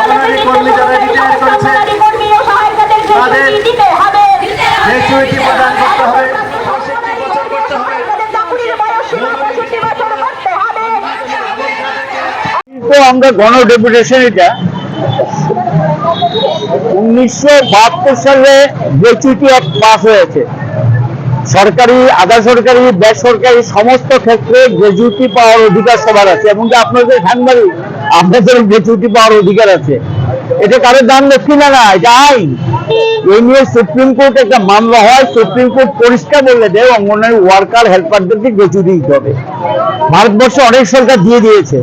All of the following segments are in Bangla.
অঙ্গনারী কর্মী যারা রিটায়ার করেছে তাদের গ্র্যাচুইটি প্রদান করতে হবে। পঁয়ষট্টি বছর করতে হবে। তো আমরা গণ ডেপুটেশন এটা। উনিশশো বাহাত্তর সালে গ্র্যাচুইটি অফ পাস হয়েছে সরকারি আধা সরকারি বেসরকারি সমস্ত ক্ষেত্রে গ্র্যাচুইটি পাওয়ার অধিকার সবার আছে। এবং যে আপনাদের সাংবাদিক আপনাদের গ্র্যাচুইটি পাওয়ার অধিকার আছে। এটা কারোর দাম দেখছি না না, এটা আইন। এই নিয়ে সুপ্রিম কোর্ট একটা মামলা হয় সুপ্রিম কোর্ট পরিষ্কার বলে দেয়, অঙ্গনওয়াড়ি ওয়ার্কার হেল্পারদেরকে গ্র্যাচুইটি দিতে হবে। ভারতবর্ষে অনেক সরকার দিয়ে দিয়েছে।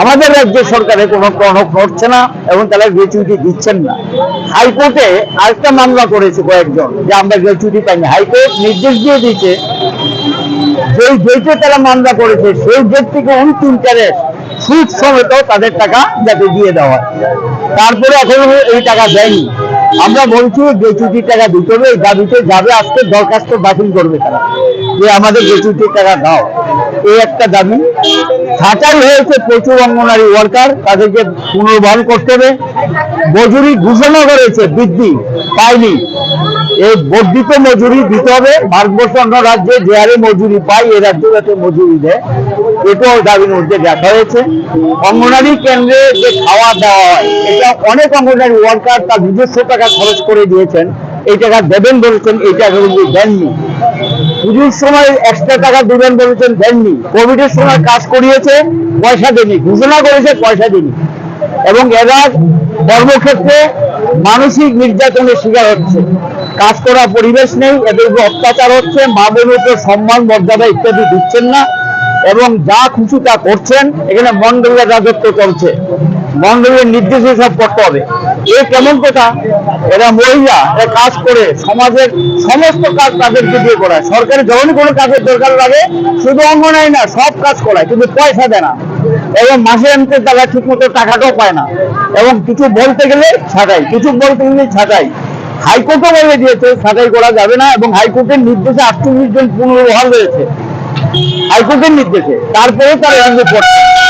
আমাদের রাজ্য সরকারে কোনো প্রণব নড়ছে না এবং তারা গ্র্যাচুইটি দিচ্ছেন না। হাইকোর্টে আরেকটা মামলা করেছে কয়েকজন, যে আমরা গ্র্যাচুইটি পাইনি। হাইকোর্ট নির্দেশ দিয়ে দিয়েছে, যেই ডেটে তারা মামলা করেছে, সেই ডেট থেকে অন্তিমটারে সুদ সমেত তাদের টাকা যাতে দিয়ে দেওয়া তারপরে এখনও এই টাকা দেয়নি। আমরা বলছি গ্র্যাচুইটির টাকা দিতে হবে, এই দাবিতে যাবে, আজকে দরখাস্ত বাতিল করবে তারা। যে আমাদের গ্র্যাচুইটির টাকা দাও। এই একটা দাবি। ছাঁটাই হয়েছে প্রচুর অঙ্গনারী ওয়ার্কার তাদেরকে পুনর্বহন করতে হবে। মজুরি ঘোষণা করেছে, বৃদ্ধি পায়নি। এই বর্ধিত মজুরি দিতে হবে। ভারতবর্ষ অন্য রাজ্যে যে হারে মজুরি পায়, এ রাজ্যে যাতে মজুরি দেয়। এটাও দাবির মধ্যে দেখা হয়েছে। অঙ্গনারী কেন্দ্রে যে খাওয়া দাওয়া হয়, এটা অনেক অঙ্গনারী ওয়ার্কার তার নিজস্ব টাকা খরচ করে দিয়েছেন। এই টাকা দেবেন বলেছেন, এই টাকা কিন্তু দেননি। পুজোর সময় এক্সট্রা টাকা দেবেন বলেছেন, দেননি। কোভিডের সময় কাজ করিয়েছে, পয়সা দেনি ঘোষণা করেছে, পয়সা দেনি এবং এরা কর্মক্ষেত্রে মানসিক নির্যাতনের শিকার হচ্ছে। কাজ করার পরিবেশ নেই, এদের উপর অত্যাচার হচ্ছে, মা বোনের উপর সম্মান, মর্যাদা ইত্যাদি দিচ্ছেন না। এবং যা খুশি তা করছেন, এখানে মন্ডলের রাজত্ব চলছে। মন্ডলের নির্দেশে সব করতে হবে। এ কেমন কথা? এরা মহিলা, এরা কাজ করে, সমাজের সমস্ত কাজ তাদেরকে দিয়ে করায়। সরকারি যখনই কোনো কাজের দরকার লাগে, শুধু অঙ্গনাই না, সব কাজ করায়, কিন্তু পয়সা দেয় না। এবং মাসে আনতে তারা ঠিক মতো টাকাটাও পায় না। এবং কিছু বলতে গেলে ছাটাই, কিছু বলতে গেলে ছাটাই। হাইকোর্টও বলে দিয়েছে, ছাটাই করা যাবে না, এবং হাইকোর্টের নির্দেশে আটচল্লিশ জন পুনর্বহাল রয়েছে। হাইকোর্টের নির্দেশে। তারপরে তারা এখানে পড়ছে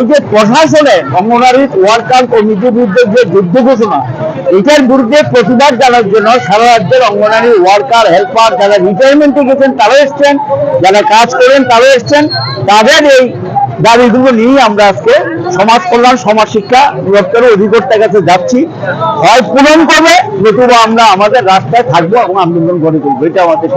এই যে- প্রশাসনে অঙ্গনারী ওয়ার্কার কমিটির বিরুদ্ধে যে যুদ্ধ ঘোষণা, এটার বিরুদ্ধে প্রতিবাদ জানার জন্য সারা রাজ্যের অঙ্গনারী ওয়ার্কার, হেল্পার যারা রিটায়ারমেন্টে গেছেন, তারাও এসছেন। যারা কাজ করেন তারা এসছেন। তাদের এই দাবিগুলো নিয়ে আমরা আজকে সমাজ কল্যাণ, সমাজ শিক্ষা দপ্তরের অধিকর্তার কাছে যাচ্ছি। হয় পূরণ করবে, নতুবা আমরা আমাদের রাস্তায় থাকব এবং আন্দোলন গড়ে তুলবো। এটা আমাদের।